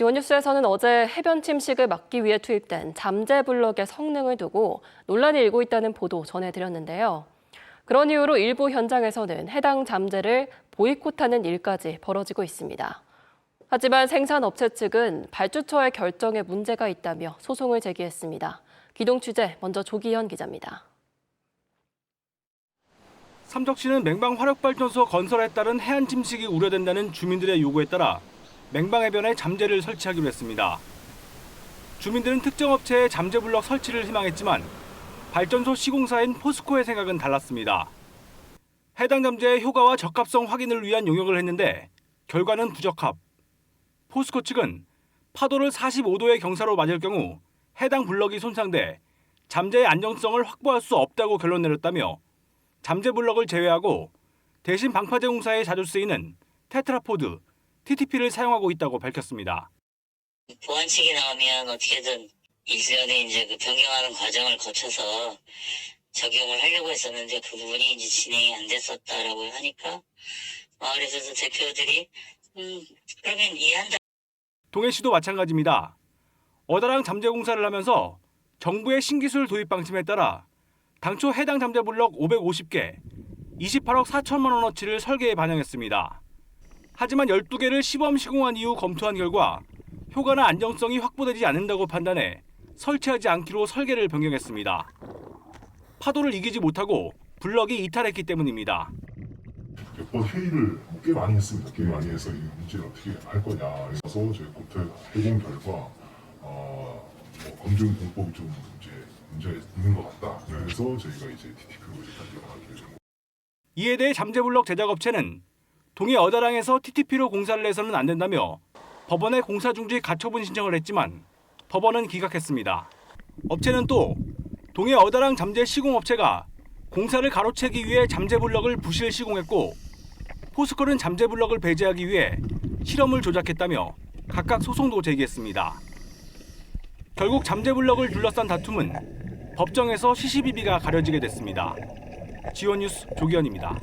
지원뉴스에서는 어제 해변 침식을 막기 위해 투입된 잠재 블럭의 성능을 두고 논란이 일고 있다는 보도 전해드렸는데요. 그런 이유로 일부 현장에서는 해당 잠재를 보이콧하는 일까지 벌어지고 있습니다. 하지만 생산업체 측은 발주처의 결정에 문제가 있다며 소송을 제기했습니다. 기동 취재 먼저 조기현 기자입니다. 삼척시는 맹방 화력발전소 건설에 따른 해안 침식이 우려된다는 주민들의 요구에 따라 맹방 해변에 잠재를 설치하기로 했습니다. 주민들은 특정 업체의 잠재 블럭 설치를 희망했지만 발전소 시공사인 포스코의 생각은 달랐습니다. 해당 잠재의 효과와 적합성 확인을 위한 용역을 했는데 결과는 부적합. 포스코 측은 파도를 45도의 경사로 맞을 경우 해당 블럭이 손상돼 잠재의 안정성을 확보할 수 없다고 결론 내렸다며 잠재 블럭을 제외하고 대신 방파 제 공사에 자주 쓰이는 테트라포드, TTP를 사용하고 있다고 밝혔습니다. 보완칙이 나오면 어떻게든 일전에 이제 그 변경하는 과정을 거쳐서 적용을 하려고 했었는데 그 부분이 이제 진행이 안 됐었다라고 하니까 마을에서도 대표들이 음 그러면 이해한다. 동해 시도 마찬가지입니다. 어다랑 잠재 공사를 하면서 정부의 신기술 도입 방침에 따라 당초 해당 잠재 블럭 550개, 28억 4천만 원어치를 설계에 반영했습니다. 하지만 12개를 시범 시공한 이후 검토한 결과 효과나 안정성이 확보되지 않는다고 판단해 설치하지 않기로 설계를 변경했습니다. 파도를 이기지 못하고 블럭이 이탈했기 때문입니다. 몇번 회의를 꽤 많이 했습니다. 꽤 많이 해서 이 문제를 어떻게 할 거냐. 그래서 저희 고태 해본 결과 어, 뭐 검증 공법이 좀 이제 문제가 있는 것 같다. 그래서 저희가 이제 TTP로 이제 변경하기로 된 이에 대해 잠재블럭 제작업체는 동해 어다랑에서 TTP로 공사를 해서는 안 된다며 법원에 공사 중지 가처분 신청을 했지만 법원은 기각했습니다. 업체는 또 동해 어다랑 잠재 시공업체가 공사를 가로채기 위해 잠재 블럭을 부실 시공했고 포스코는 잠재 블럭을 배제하기 위해 실험을 조작했다며 각각 소송도 제기했습니다. 결국 잠재 블럭을 둘러싼 다툼은 법정에서 시시비비가 가려지게 됐습니다. 지원 뉴스 조기현입니다.